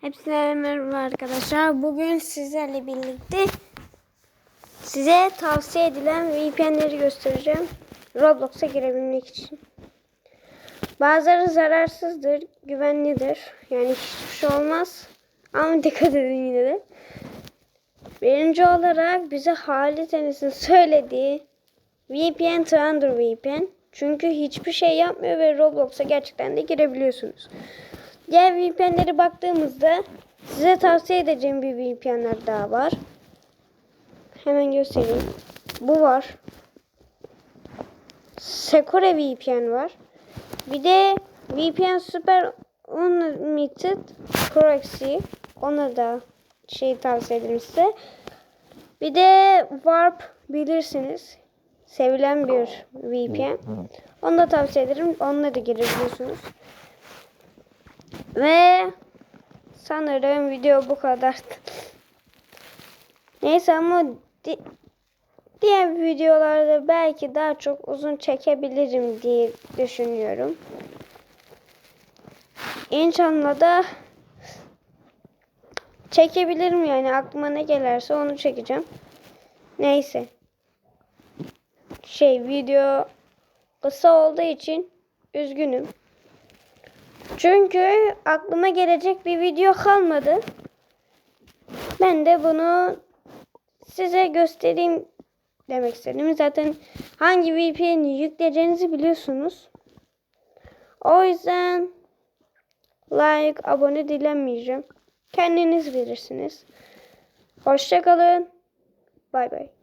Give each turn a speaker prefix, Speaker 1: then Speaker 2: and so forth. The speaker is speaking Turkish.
Speaker 1: Hepsine merhaba arkadaşlar. Bugün sizlerle birlikte size tavsiye edilen VPN'leri göstereceğim. Roblox'a girebilmek için. Bazıları zararsızdır, güvenlidir. Yani hiçbir şey olmaz. Ama dikkat edin yine de. Birinci olarak bize Halit Enes'in söylediği VPN Thunder VPN. Çünkü hiçbir şey yapmıyor ve Roblox'a gerçekten de girebiliyorsunuz. Diğer VPN'lere baktığımızda size tavsiye edeceğim bir VPN'ler daha var. Hemen göstereyim. Bu var. Secure VPN var. Bir de VPN Super Unlimited Proxy. Ona da şey tavsiye ederim size. Bir de Warp bilirsiniz. Sevilen bir VPN. Onu da tavsiye ederim. Onunla da girebiliyorsunuz. Ve sanırım video bu kadar. Neyse ama di- diğer videolarda belki daha çok uzun çekebilirim diye düşünüyorum. İnşallah da çekebilirim yani aklıma ne gelirse onu çekeceğim. Neyse. Şey video kısa olduğu için üzgünüm. Çünkü aklıma gelecek bir video kalmadı. Ben de bunu size göstereyim demek istedim. Zaten hangi VPN'i yükleyeceğinizi biliyorsunuz. O yüzden like, abone dilenmeyeceğim. Kendiniz bilirsiniz. Hoşçakalın. Bay bay.